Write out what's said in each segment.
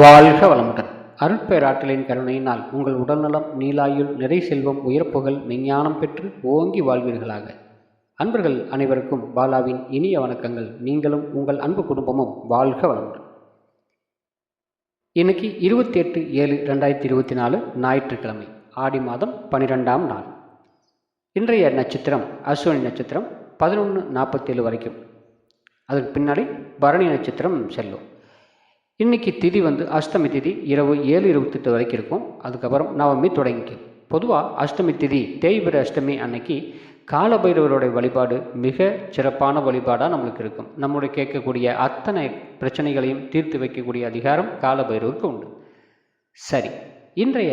வாழ்க வளமுடன். அருட்பேராற்றலின் கருணையினால் உங்கள் உடல்நலம் நீலாயுள் நிறை செல்வம் உயர்ப்புகள் மெஞ்ஞானம் பெற்று ஓங்கி வாழ்வீர்களாக. அன்பர்கள் அனைவருக்கும் பாலாவின் இனிய வணக்கங்கள். நீங்களும் உங்கள் அன்பு குடும்பமும் வாழ்க வளமுடன். இன்னைக்கு இருபத்தி எட்டு ஏழு ரெண்டாயிரத்தி இருபத்தி நாலு ஞாயிற்றுக்கிழமை ஆடி மாதம் பனிரெண்டாம் நாள். இன்றைய நட்சத்திரம் அஸ்வினி நட்சத்திரம் பதினொன்று நாற்பத்தேழு வரைக்கும். அதுக்கு பின்னாடி பரணி நட்சத்திரம் செல்லும். இன்னைக்கு திதி வந்து அஷ்டமி திதி இரவு ஏழு இருபத்தெட்டு வரைக்கும் இருக்கும். அதுக்கப்புறம் நவமி தொடங்கிக்கும். பொதுவாக அஷ்டமி திதி தேய்பிர அஷ்டமி அன்னைக்கு காலபைரவருடைய வழிபாடு மிக சிறப்பான வழிபாடாக நம்மளுக்கு இருக்கும். நம்முடைய கேட்கக்கூடிய அத்தனை பிரச்சனைகளையும் தீர்த்து வைக்கக்கூடிய அதிகாரம் காலபைரவருக்கு உண்டு. சரி இன்றைய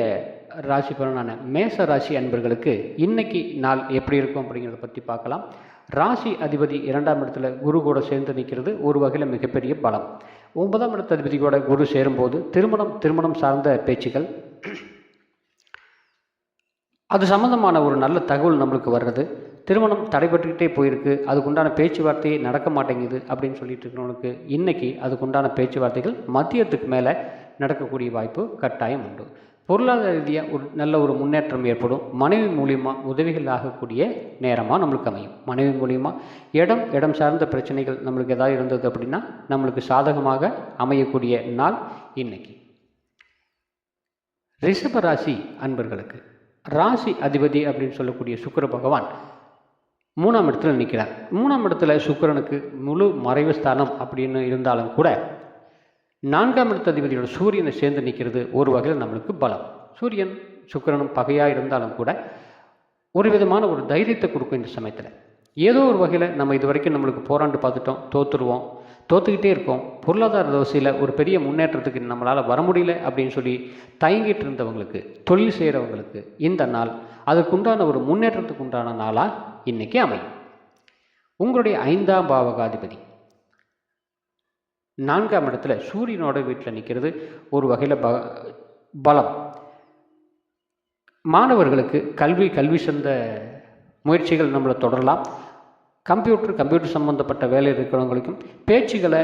ராசி பலனான மேச ராசி அன்பர்களுக்கு இன்னைக்கு நாள் எப்படி இருக்கும் அப்படிங்கிறத பற்றி பார்க்கலாம். ராசி அதிபதி இரண்டாம் இடத்துல குரு கூட சேர்ந்து நிற்கிறது ஒரு வகையில் மிகப்பெரிய பலம். ஒன்பதாம் இடத்த அதிபதியோட குரு சேரும்போது திருமணம் திருமணம் சார்ந்த பேச்சுக்கள். அது சம்மந்தமான ஒரு நல்ல தகவல் நம்மளுக்கு வர்றது. திருமணம் தடைபட்டுக்கிட்டே போயிருக்கு. அதுக்குண்டான பேச்சுவார்த்தையே நடக்க மாட்டேங்குது அப்படின்னு சொல்லிட்டு இருக்கிறவனுக்கு இன்னைக்கு அதுக்குண்டான பேச்சுவார்த்தைகள் மதியத்துக்கு மேலே நடக்கக்கூடிய வாய்ப்பு கட்டாயம் உண்டு. பொருளாதார ரீதியாக ஒரு நல்ல ஒரு முன்னேற்றம் ஏற்படும். மனைவி மூலிமா உதவிகள் ஆகக்கூடிய நேரமாக நம்மளுக்கு அமையும். மனைவி மூலிமா இடம் இடம் சார்ந்த பிரச்சனைகள் நம்மளுக்கு ஏதாவது இருந்தது அப்படின்னா நம்மளுக்கு சாதகமாக அமையக்கூடிய நாள் இன்னைக்கு. ரிஷப ராசி அன்பர்களுக்கு ராசி அதிபதி அப்படின்னு சொல்லக்கூடிய சுக்கிர பகவான் மூணாம் இடத்துல நிற்கிறார் மூணாம் இடத்துல சுக்கிரனுக்கு முழு மறைவு ஸ்தானம் அப்படின்னு இருந்தாலும் கூட நான்காம் இடத்த அதிபதியோட சூரியனை சேர்ந்து நிற்கிறது. ஒரு வகையில் நம்மளுக்கு பலம். சூரியன் சுக்கரனும் பகையாக இருந்தாலும் கூட ஒரு விதமான ஒரு தைரியத்தை கொடுக்கும் இந்த சமயத்தில். ஏதோ ஒரு வகையில் நம்ம இது வரைக்கும் நம்மளுக்கு போராண்டு பார்த்துட்டோம் தோற்றுருவோம் தோற்றுக்கிட்டே இருக்கோம். பொருளாதார தோசையில் ஒரு பெரிய முன்னேற்றத்துக்கு நம்மளால் வர முடியல அப்படின்னு சொல்லி தயங்கிட்டு இருந்தவங்களுக்கு தொழில் செய்கிறவங்களுக்கு இந்த நாள் அதற்குண்டான ஒரு முன்னேற்றத்துக்கு உண்டான நாளாக இன்றைக்கி அமையும். உங்களுடைய ஐந்தாம் பாவகாதிபதி. நான்காம் இடத்துல சூரியனோட வீட்டில் நிற்கிறது ஒரு வகையில் ப பலம். மாணவர்களுக்கு கல்வி கல்வி சேர்ந்த முயற்சிகள் நம்மளை தொடரலாம். கம்ப்யூட்டர் கம்ப்யூட்டர் சம்மந்தப்பட்ட வேலை இருக்கிறவங்களுக்கும் பேச்சுகளை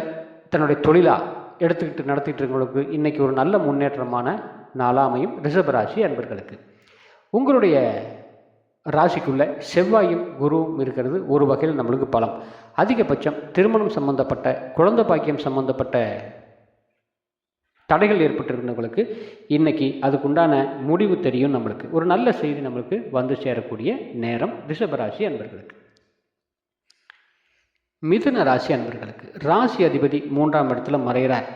தன்னுடைய தொழிலாக எடுத்துக்கிட்டு நடத்திட்டு இருக்கிறவங்களுக்கு இன்றைக்கி ஒரு நல்ல முன்னேற்றமான நாளாமையும் ரிஷபராசி அன்பர்களுக்கு. உங்களுடைய ராசிக்குள்ளே செவ்வாயும் குருவும் இருக்கிறது ஒரு வகையில் நம்மளுக்கு பலம். அதிகபட்சம் திருமணம் சம்பந்தப்பட்ட குழந்தை பாக்கியம் சம்பந்தப்பட்ட தடைகள் ஏற்பட்டிருந்தவங்களுக்கு இன்னைக்கு அதுக்குண்டான முடிவு தெரியும் நம்மளுக்கு. ஒரு நல்ல செய்தி நம்மளுக்கு வந்து சேரக்கூடிய நேரம் ரிஷபராசி அன்பர்களுக்கு. மிதுன ராசி அன்பர்களுக்கு. ராசி அதிபதி மூன்றாம் இடத்துல மறைகிறார்.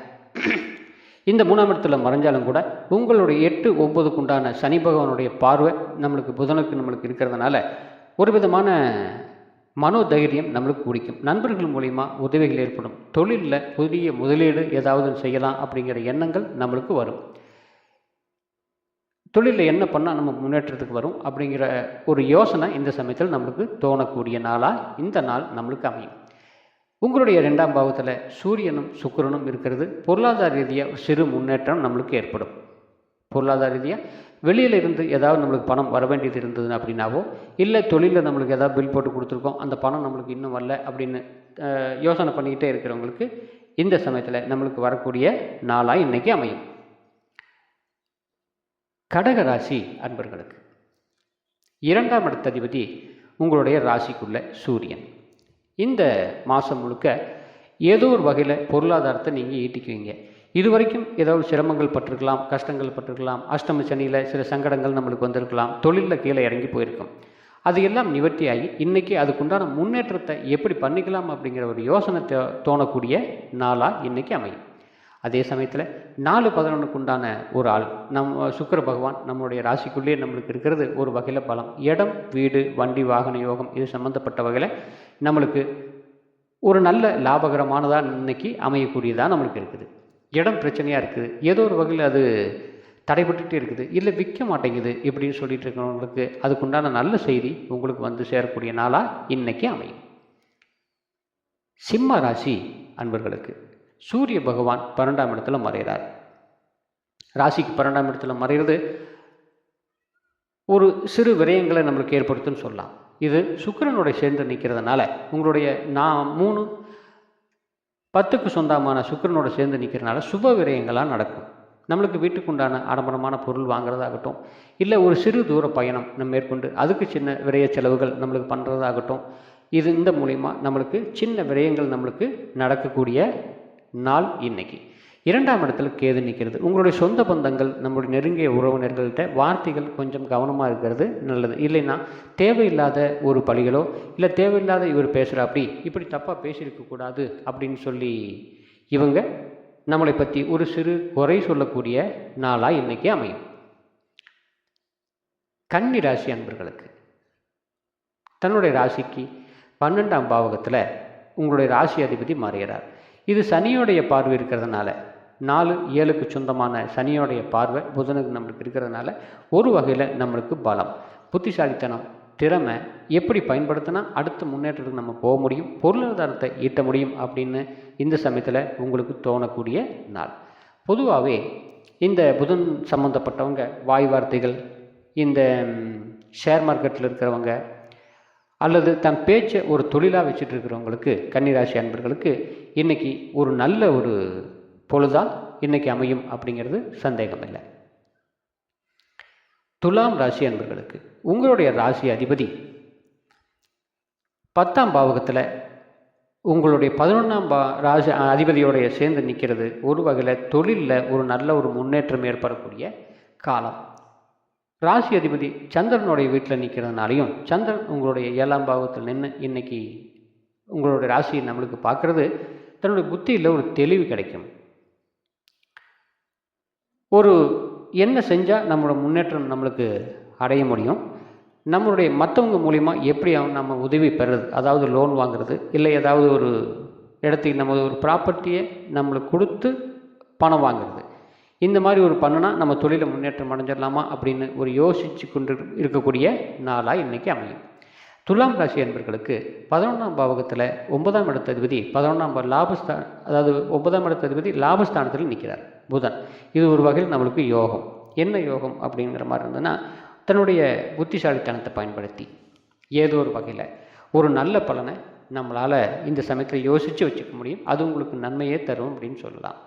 இந்த மூணாம் இடத்துல மறைஞ்சாலும் கூட உங்களுடைய எட்டு ஒன்பதுக்கு உண்டான சனி பகவானுடைய பார்வை நம்மளுக்கு புதனுக்கு நம்மளுக்கு இருக்கிறதுனால ஒரு விதமான மனோதைரியம் நம்மளுக்கு பிடிக்கும் நண்பர்கள் மூலிமா உதவிகள் ஏற்படும். தொழிலில் புதிய முதலீடு ஏதாவது செய்யலாம் அப்படிங்கிற எண்ணங்கள் நம்மளுக்கு வரும். தொழிலில் என்ன பண்ணால் நம்ம முன்னேற்றத்துக்கு வரும் அப்படிங்கிற ஒரு யோசனை இந்த சமயத்தில் நம்மளுக்கு தோணக்கூடிய நாளாக இந்த நாள் நம்மளுக்கு அமையும். உங்களுடைய ரெண்டாம் பாவத்தில் சூரியனும் சுக்கிரனும் இருக்கிறது. பொருளாதார ரீதியாக சிறு முன்னேற்றம் நம்மளுக்கு ஏற்படும். பொருளாதார ரீதியாக வெளியில் இருந்து ஏதாவது நம்மளுக்கு பணம் வர வேண்டியது இருந்தது அப்படின்னாவோ இல்லை தொழிலில் நம்மளுக்கு ஏதாவது பில் போட்டு கொடுத்துருக்கோம் அந்த பணம் நம்மளுக்கு இன்னும் வரல அப்படின்னு யோசனை பண்ணிக்கிட்டே இருக்கிறவங்களுக்கு இந்த சமயத்தில் நம்மளுக்கு வரக்கூடிய நாளாக இன்றைக்கி அமையும். கடக ராசி அன்பர்களுக்கு இரண்டாம் இடத்ததிபதி உங்களுடைய ராசிக்குள்ள சூரியன். இந்த மாதம் முழுக்க ஏதோ ஒரு வகையில் பொருளாதாரத்தை நீங்கள் ஈட்டிக்குவீங்க. இது வரைக்கும் ஏதாவது சிரமங்கள் பட்டிருக்கலாம் கஷ்டங்கள் பட்டிருக்கலாம் அஷ்டம சனியில் சில சங்கடங்கள் நம்மளுக்கு வந்திருக்கலாம் தொழிலில் கீழே இறங்கி போயிருக்கும். அது எல்லாம் நிவர்த்தியாகி இன்றைக்கி அதுக்குண்டான முன்னேற்றத்தை எப்படி பண்ணிக்கலாம் அப்படிங்கிற ஒரு யோசனை தோ தோணக்கூடிய நாளாக இன்றைக்கி அமையும். அதே சமயத்தில் நாலு பதினொன்றுக்கு உண்டான ஒரு ஆள் நம் சுக்கர பகவான் நம்மளுடைய ராசிக்குள்ளேயே நம்மளுக்கு இருக்கிறது ஒரு வகையில் பலம். இடம் வீடு வண்டி வாகன யோகம் இது சம்மந்தப்பட்ட வகையில் நம்மளுக்கு ஒரு நல்ல லாபகரமானதாக இன்னைக்கு அமையக்கூடியதாக நம்மளுக்கு இருக்குது. இடம் பிரச்சனையாக இருக்குது. ஏதோ ஒரு வகையில் அது தடைபட்டுகிட்டே இருக்குது. இல்லை விற்க மாட்டேங்குது இப்படின்னு சொல்லிட்டு இருக்கிறவங்களுக்கு அதுக்குண்டான நல்ல செய்தி உங்களுக்கு வந்து சேரக்கூடிய நாளாக இன்றைக்கி அமையும். சிம்ம ராசி அன்பர்களுக்கு சூரிய பகவான் பன்னெண்டாம் இடத்துல மறைகிறார். ராசிக்கு பன்னெண்டாம் இடத்துல மறைகிறது ஒரு சிறு விரயங்களை நம்மளுக்கு ஏற்படுத்துன்னு சொல்லலாம். இது சுக்கிரனோட சேர்ந்து நிற்கிறதுனால உங்களுடைய நான் மூணு பத்துக்கு சொந்தமான சுக்கிரனோட சேர்ந்து நிற்கிறனால சுப விரயங்களாக நடக்கும். நம்மளுக்கு வீட்டுக்குண்டான ஆடம்பரமான பொருள் வாங்குறதாகட்டும் இல்லை ஒரு சிறு தூர பயணம் நம்ம மேற்கொண்டு அதுக்கு சின்ன விரய செலவுகள் நம்மளுக்கு பண்ணுறதாகட்டும் இது இந்த மூலிமா நம்மளுக்கு சின்ன விரயங்கள் நம்மளுக்கு நடக்கக்கூடிய நாள் இன்னைக்கு. இரண்டாம் இடத்துல கேது நிற்கிறது. உங்களுடைய சொந்த பந்தங்கள் நம்மளுடைய நெருங்கிய உறவினர்கள்ட்ட வார்த்தைகள் கொஞ்சம் கவனமாக இருக்கிறது நல்லது. இல்லைன்னா தேவையில்லாத ஒரு பழிகளோ இல்லை தேவையில்லாத இவர் பேசுகிற அப்படி இப்படி தப்பாக பேசியிருக்கக்கூடாது அப்படின்னு சொல்லி இவங்க நம்மளை பற்றி ஒரு சிறு குறை சொல்லக்கூடிய நாளாக இன்றைக்கி அமையும். கன்னி ராசி அன்பர்களுக்கு தன்னுடைய ராசிக்கு பன்னெண்டாம் பாவகத்தில் உங்களுடைய ராசி அதிபதி மாறுகிறார். இது சனியோடைய பார்வை இருக்கிறதுனால நாலு ஏழுக்கு சொந்தமான சனியோடைய பார்வை புதனுக்கு நம்மளுக்கு இருக்கிறதுனால ஒரு வகையில் நம்மளுக்கு பலம். புத்திசாலித்தனம் திறமை எப்படி பயன்படுத்தினா அடுத்த முன்னேற்றத்துக்கு நம்ம போக முடியும் பொருளாதாரத்தை ஈட்ட முடியும் அப்படின்னு இந்த சமயத்தில் உங்களுக்கு தோணக்கூடிய நாள். பொதுவாகவே இந்த புதன் சம்மந்தப்பட்டவங்க வாய் வார்த்தைகள் இந்த ஷேர் மார்க்கெட்டில் இருக்கிறவங்க அல்லது தன் பேச்சை ஒரு தொழிலாக வச்சுட்டு இருக்கிறவங்களுக்கு கன்னிராசி அன்பர்களுக்கு இன்றைக்கி ஒரு நல்ல ஒரு பொழுதாக இன்றைக்கி அமையும் அப்படிங்கிறது சந்தேகம் இல்லை துலாம் ராசி அன்பர்களுக்கு உங்களுடைய ராசி அதிபதி பத்தாம் பாவகத்தில் உங்களுடைய பதினொன்றாம் பா ராசி அதிபதியோடைய சேர்ந்து நிற்கிறது ஒரு வகையில் தொழிலில் ஒரு நல்ல ஒரு முன்னேற்றம் ஏற்படக்கூடிய காலம். ராசி அதிபதி சந்திரனுடைய வீட்டில் நிற்கிறதுனாலையும் சந்திரன் உங்களுடைய ஏழாம் பாவத்தில் நின்று இன்னைக்கு உங்களுடைய ராசியை நம்மளுக்கு பார்க்குறது. தன்னுடைய புத்தியில் ஒரு தெளிவு கிடைக்கும். ஒரு என்ன செஞ்சால் நம்மளோட முன்னேற்றம் நம்மளுக்கு அடைய முடியும்? நம்மளுடைய மற்றவங்க மூலிமா எப்படி நம்ம உதவி பெறுறது? அதாவது லோன் வாங்குறது இல்லை ஏதாவது ஒரு இடத்துக்கு நம்ம ஒரு ப்ராப்பர்ட்டியை நம்மளுக்கு கொடுத்து பணம் வாங்குறது. இந்த மாதிரி ஒரு பண்ணுனா நம்ம தொழிலை முன்னேற்றம் அடைஞ்சிடலாமா அப்படின்னு ஒரு யோசித்து கொண்டு இருக்கக்கூடிய நாளாக இன்றைக்கி அமையும். துலாம் ராசி என்பர்களுக்கு பதினொன்றாம் பாவகத்தில் ஒன்பதாம் இடத்த அதிபதி பதினொன்றாம் லாபஸ்தான் அதாவது ஒன்பதாம் இடத்த அதிபதி லாபஸ்தானத்தில் நிற்கிறார் புதன். இது ஒரு வகையில் நம்மளுக்கு யோகம். என்ன யோகம் அப்படிங்கிற மாதிரி இருந்ததுன்னா தன்னுடைய புத்திசாலித்தனத்தை பயன்படுத்தி ஏதோ ஒரு வகையில் ஒரு நல்ல பலனை நம்மளால் இந்த சமயத்தில் யோசித்து வச்சுக்க முடியும். அது உங்களுக்கு நன்மையே தரும் அப்படின்னு சொல்லலாம்.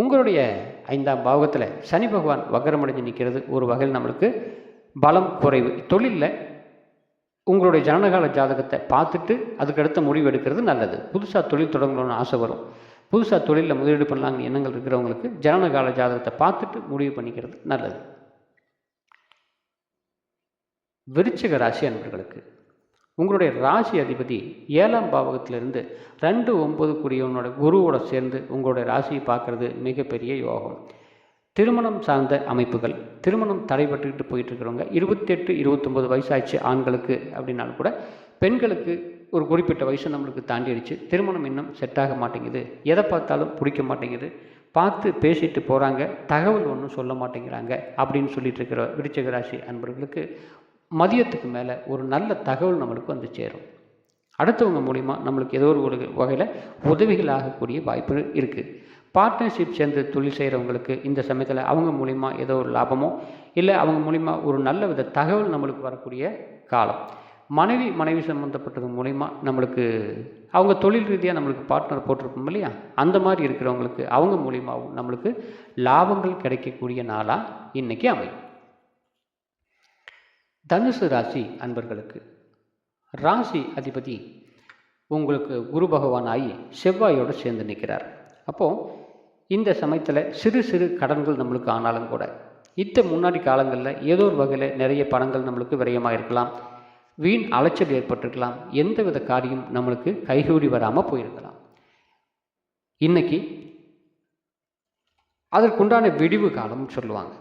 உங்களுடைய ஐந்தாம் பாவகத்தில் சனி பகவான் வக்கரமடைஞ்சு நிற்கிறது ஒரு வகையில் நம்மளுக்கு பலம் குறைவு. தொழிலில் உங்களுடைய ஜனனகால ஜாதகத்தை பார்த்துட்டு அதுக்கடுத்த முடிவு எடுக்கிறது நல்லது. புதுசாக தொழில் தொடங்கணும்னு ஆசை வரும். புதுசாக தொழிலில் முதலீடு பண்ணலாம்னு எண்ணங்கள் இருக்கிறவங்களுக்கு ஜனனகால ஜாதகத்தை பார்த்துட்டு முடிவு பண்ணிக்கிறது நல்லது. விருச்சிக ராசி அன்பர்களுக்கு உங்களுடைய ராசி அதிபதி ஏழாம் பாவகத்திலிருந்து ரெண்டு ஒன்பது கூடியவனோட குருவோட சேர்ந்து உங்களுடைய ராசியை பார்க்கறது மிகப்பெரிய யோகம். திருமணம் சார்ந்த அமைப்புகள் திருமணம் தடைபட்டுக்கிட்டு போயிட்டு இருக்கிறவங்க இருபத்தெட்டு இருபத்தொம்பது வயசாச்சு ஆண்களுக்கு அப்படின்னாலும் கூட பெண்களுக்கு ஒரு குறிப்பிட்ட வயசு நம்மளுக்கு தாண்டிடுச்சு. திருமணம் இன்னும் செட் ஆக மாட்டேங்குது. எதை பார்த்தாலும் பிடிக்க மாட்டேங்குது. பார்த்து பேசிட்டு போகிறாங்க தகவல் ஒன்றும் சொல்ல மாட்டேங்கிறாங்க அப்படின்னு சொல்லிட்டு இருக்கிற விருச்சிக ராசி அன்பர்களுக்கு மதியத்துக்கு மேலே ஒரு நல்ல தகவல் நம்மளுக்கு வந்து சேரும். அடுத்தவங்க மூலிமா நம்மளுக்கு ஏதோ ஒரு வகையில் உதவிகள் ஆகக்கூடிய வாய்ப்பு இருக்குது பார்ட்னர்ஷிப் சேர்ந்து தொழில் செய்கிறவங்களுக்கு இந்த சமயத்தில் அவங்க மூலிமா ஏதோ ஒரு லாபமோ இல்லை அவங்க மூலிமா ஒரு நல்ல வித தகவல் நம்மளுக்கு வரக்கூடிய காலம். மனைவி மனைவி சம்மந்தப்பட்டது மூலிமா நம்மளுக்கு அவங்க தொழில் ரீதியாக நம்மளுக்கு பார்ட்னர் போட்டிருப்போம் இல்லையா? அந்த மாதிரி இருக்கிறவங்களுக்கு அவங்க மூலிமாவும் நம்மளுக்கு லாபங்கள் கிடைக்கக்கூடிய நாளாக இன்றைக்கி அமையும். தனுசு ராசி அன்பர்களுக்கு. ராசி அதிபதி உங்களுக்கு குரு பகவான் ஆகி செவ்வாயோடு சேர்ந்து நிற்கிறார். அப்போது இந்த சமயத்தில் சிறு சிறு கடன்கள் நம்மளுக்கு ஆனாலும் கூட இத்த முன்னாடி காலங்களில் ஏதோ ஒரு வகையில் நிறைய பணங்கள் நம்மளுக்கு விரயமாக இருக்கலாம் வீண் அலைச்சல் ஏற்பட்டிருக்கலாம். எந்தவித காரியம் நம்மளுக்கு கைகூடி வராமல் போயிருக்கலாம். இன்னைக்கு அதற்குண்டான விடிவு காலம்னு சொல்லுவாங்க.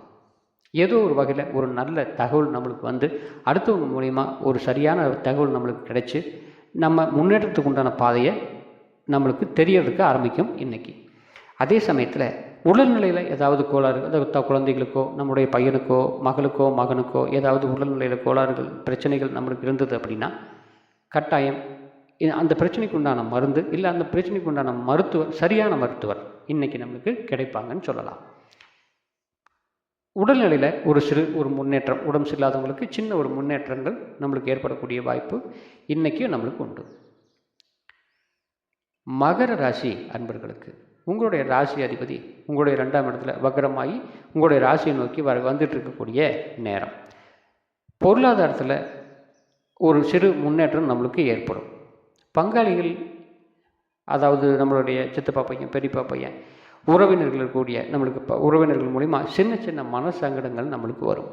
ஏதோ ஒரு வகையில் ஒரு நல்ல தகவல் நம்மளுக்கு வந்து அடுத்தவங்க மூலிமா ஒரு சரியான தகவல் நம்மளுக்கு கிடைச்சி நம்ம முன்னேற்றத்துக்கு உண்டான பாதையை நம்மளுக்கு தெரியறதுக்கு ஆரம்பிக்கும் இன்னைக்கு. அதே சமயத்தில் உடல்நிலையில் ஏதாவது கோளாறு அதாவது குழந்தைகளுக்கோ நம்முடைய பையனுக்கோ மகளுக்கோ மகனுக்கோ ஏதாவது உடல்நிலையில் கோளாறுகள் பிரச்சனைகள் நம்மளுக்கு இருந்தது அப்படின்னா கட்டாயம் அந்த பிரச்சனைக்கு உண்டான மருந்து இல்லை அந்த பிரச்சனைக்கு உண்டான மருத்துவர் சரியான மருத்துவர் இன்றைக்கி நம்மளுக்கு கிடைப்பாங்கன்னு சொல்லலாம். உடல்நிலையில் ஒரு சிறு ஒரு முன்னேற்றம் உடம்பு சரியில்லாதவங்களுக்கு சின்ன ஒரு முன்னேற்றங்கள் நம்மளுக்கு ஏற்படக்கூடிய வாய்ப்பு இன்றைக்கும் நம்மளுக்கு உண்டு. மகர ராசி அன்பர்களுக்கு உங்களுடைய ராசி அதிபதி உங்களுடைய ரெண்டாம் இடத்துல வக்ரமாகி உங்களுடைய ராசியை நோக்கி வர வந்துட்டு இருக்கக்கூடிய நேரம். பொருளாதாரத்தில் ஒரு சிறு முன்னேற்றம் நம்மளுக்கு ஏற்படும். பங்காளிகள் அதாவது நம்மளுடைய சித்தப்பா பையன் பெரியப்பா பையன் உறவினர்கள் கூடிய நம்மளுக்கு இப்போ உறவினர்கள் மூலிமா சின்ன சின்ன மன சங்கடங்கள் நம்மளுக்கு வரும்.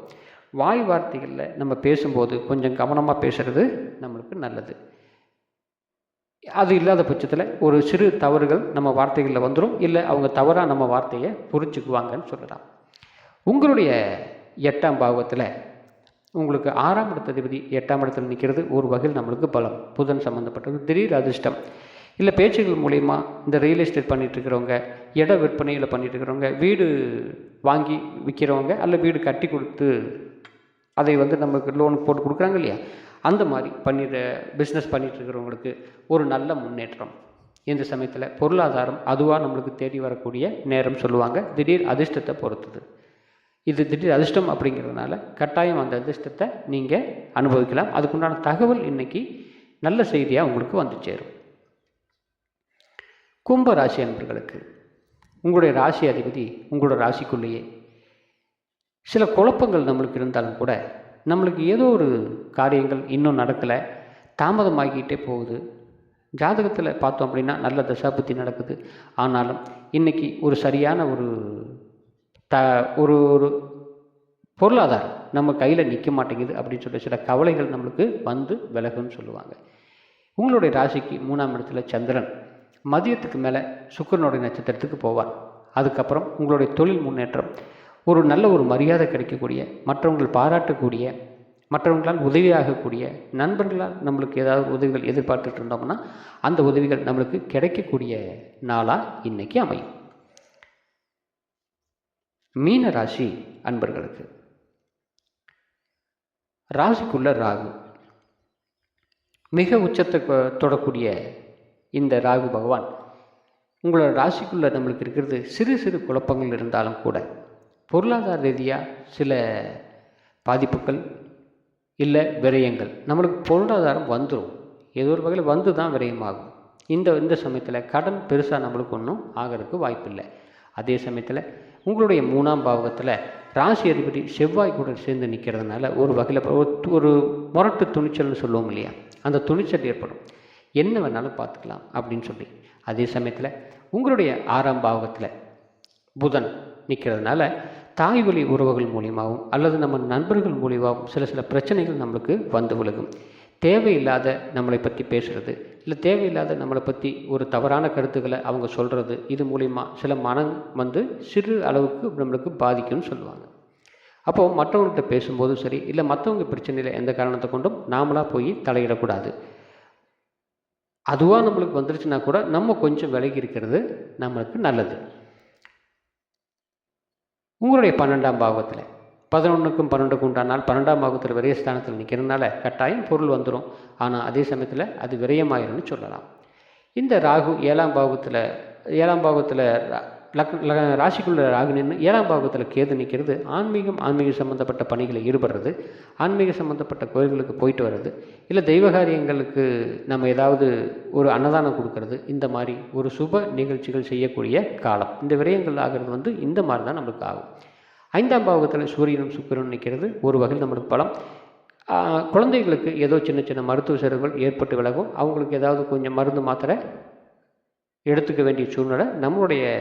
வாய் வார்த்தைகளில் நம்ம பேசும்போது கொஞ்சம் கவனமாக பேசுகிறது நம்மளுக்கு நல்லது. அது இல்லாத பட்சத்தில் ஒரு சிறு தவறுகள் நம்ம வார்த்தைகளில் வந்துடும் இல்லை அவங்க தவறாக நம்ம வார்த்தையை புரிஞ்சுக்குவாங்கன்னு சொல்லலாம். உங்களுடைய எட்டாம் பாவத்தில் உங்களுக்கு ஆறாம் இடத்ததிபதி எட்டாம் இடத்துல நிற்கிறது ஒரு வகையில் நம்மளுக்கு பலம். புதன் சம்மந்தப்பட்டது திடீர் அதிர்ஷ்டம். இல்லை பேச்சுகள் மூலயமா இந்த ரியல் எஸ்டேட் பண்ணிகிட்ருக்கிறவங்க இட விற்பனையில் பண்ணிட்டு இருக்கிறவங்க வீடு வாங்கி விற்கிறவங்க அல்ல வீடு கட்டி கொடுத்து அதை வந்து நமக்கு லோன் போட்டு கொடுக்குறாங்க இல்லையா? அந்த மாதிரி பண்ணிடுற பிஸ்னஸ் பண்ணிகிட்ருக்கிறவங்களுக்கு ஒரு நல்ல முன்னேற்றம். இந்த சமயத்தில் பொருளாதாரம் அதுவாக நம்மளுக்கு தேடி வரக்கூடிய நேரம் சொல்லுவாங்க. திடீர் அதிர்ஷ்டத்தை பொறுத்தது. இது திடீர் அதிர்ஷ்டம் அப்படிங்கிறதுனால கட்டாயம் அந்த அதிர்ஷ்டத்தை நீங்கள் அனுபவிக்கலாம். அதுக்குண்டான தகவல் இன்னைக்கு நல்ல செய்தியாக உங்களுக்கு வந்து சேரும். கும்ப ராசி அன்பர்களுக்கு உங்களுடைய ராசி அதிபதி உங்களோட ராசிக்குள்ளேயே. சில குழப்பங்கள் நம்மளுக்கு இருந்தாலும் கூட நம்மளுக்கு ஏதோ ஒரு காரியங்கள் இன்னும் நடக்கலை தாமதமாகிக்கிட்டே போகுது. ஜாதகத்தில் பார்த்தோம் அப்படின்னா நல்ல தசாபுத்தி நடக்குது. ஆனாலும் இன்றைக்கி ஒரு சரியான ஒரு த ஒரு ஒரு பொருளாதாரம் நம்ம கையில் நிற்க மாட்டேங்குது அப்படின்னு சொல்லி சில கவலைகள் நம்மளுக்கு வந்து விலகுன்னு சொல்லுவாங்க. உங்களுடைய ராசிக்கு மூணாம் இடத்துல சந்திரன். மதியத்துக்கு மேலே சுக்கிரனுடைய நட்சத்திரத்துக்கு போவார். அதுக்கப்புறம் உங்களுடைய தொழில் முன்னேற்றம். ஒரு நல்ல ஒரு மரியாதை கிடைக்கக்கூடிய மற்றவங்கள் பாராட்டக்கூடிய மற்றவங்களால் உதவியாகக்கூடிய நண்பர்களால் நம்மளுக்கு ஏதாவது உதவிகள் எதிர்பார்த்துட்டு இருந்தோம்னா அந்த உதவிகள் நம்மளுக்கு கிடைக்கக்கூடிய நாளாக இன்றைக்கி அமையும். மீன ராசி அன்பர்களுக்கு. ராசிக்குள்ள ராகு மிக உச்சத்தை தொடக்கூடிய இந்த ராகு பகவான் உங்களோட ராசிக்குள்ளே நம்மளுக்கு இருக்கிறது சிறு சிறு குழப்பங்கள் இருந்தாலும் கூட பொருளாதார ரீதியாக சில பாதிப்புகள் இல்லை விரயங்கள் நம்மளுக்கு பொருளாதாரம் வந்துடும் ஏதோ ஒரு வகையில் வந்து தான் விரயமாகும். இந்த இந்த சமயத்தில் கடன் பெருசாக நம்மளுக்கு ஒன்றும் ஆகிறதுக்கு வாய்ப்பில்லை. அதே சமயத்தில் உங்களுடைய மூணாம் பாவகத்தில் ராசி அதிபதி செவ்வாய் கூட சேர்ந்து நிற்கிறதுனால ஒரு வகையில் ஒரு முரட்டு துணிச்சல்னு சொல்லுவோம் இல்லையா? அந்த துணிச்சல் ஏற்படும். என்ன வேணாலும் பார்த்துக்கலாம் அப்படின்னு சொல்லி. அதே சமயத்தில் உங்களுடைய ஆறாம் பாவகத்தில் புதன் நிற்கிறதுனால தாய் வழி உறவுகள் மூலியமாகவும் அல்லது நம்ம நண்பர்கள் மூலியமாகவும் சில சில பிரச்சனைகள் நம்மளுக்கு வந்து விழுகும். தேவையில்லாத நம்மளை பற்றி பேசுகிறது இல்லை தேவையில்லாத நம்மளை பற்றி ஒரு தவறான கருத்துக்களை அவங்க சொல்கிறது இது மூலிமா சில மனம் வந்து சிறு அளவுக்கு நம்மளுக்கு பாதிக்கும்னு சொல்லுவாங்க. அப்போது மற்றவங்கள்ட்ட பேசும்போதும் சரி இல்லை மற்றவங்க பிரச்சனையில் எந்த காரணத்தை கொண்டும் நாமளாக போய் தலையிடக்கூடாது. அதுவாக நம்மளுக்கு வந்துருச்சுன்னா கூட நம்ம கொஞ்சம் விலகி இருக்கிறது நம்மளுக்கு நல்லது. உங்களுடைய பன்னெண்டாம் பாவத்தில் பதினொன்றுக்கும் பன்னெண்டுக்கும் உண்டானால் பன்னெண்டாம் பாவத்தில் விரைய ஸ்தானத்தில் நிற்கிறதுனால கட்டாயம் பொருள் வந்துடும் ஆனால் அதே சமயத்தில் அது விரயமாயிரும்னு சொல்லலாம். இந்த ராகு ஏழாம் பாகத்தில் ஏழாம் பாகத்தில் லக் ல- ராசிக்குள்ள ராகு நின்று ஏழாம் பாகத்தில் கேது நிற்கிறது ஆன்மீகம் ஆன்மீக சம்மந்தப்பட்ட பணிகளில் ஈடுபடுறது. ஆன்மீக சம்மந்தப்பட்ட கோயில்களுக்கு போயிட்டு வர்றது. இல்லை தெய்வ காரியங்களுக்கு நம்ம ஏதாவது ஒரு அன்னதானம் கொடுக்கறது. இந்த மாதிரி ஒரு சுப நிகழ்ச்சிகள் செய்யக்கூடிய காலம். இந்த விரயங்கள் ஆகிறது வந்து இந்த மாதிரி தான் நம்மளுக்கு ஆகும். ஐந்தாம் பாகத்தில் சூரியனும் சுக்கிரனும் நிற்கிறது ஒரு வகையில் நம்மளுக்கு பலம். குழந்தைகளுக்கு ஏதோ சின்ன சின்ன மருத்துவ செலவுகள் ஏற்பட்டு விலகும். அவங்களுக்கு ஏதாவது கொஞ்சம் மருந்து மாத்திரை எடுத்துக்க வேண்டிய சூழ்நிலை நம்மளுடைய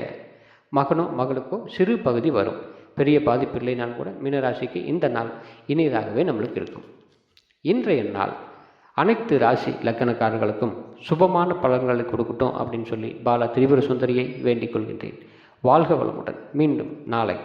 மகனோ மகளுக்கோ சிறு பகுதி வரும். பெரிய பாதிப்பு இல்லைனாலும் கூட மீனராசிக்கு இந்த நாள் இனியதாகவே நம்மளுக்கு இருக்கும். இன்றைய நாள் அனைத்து ராசி லக்கணக்காரர்களுக்கும் சுபமான பலன்களை கொடுக்கட்டும் அப்படின்னு சொல்லி பாலா திரிபுர சுந்தரியை வேண்டிக் கொள்கின்றேன். வாழ்க வளமுடன். மீண்டும் நாளை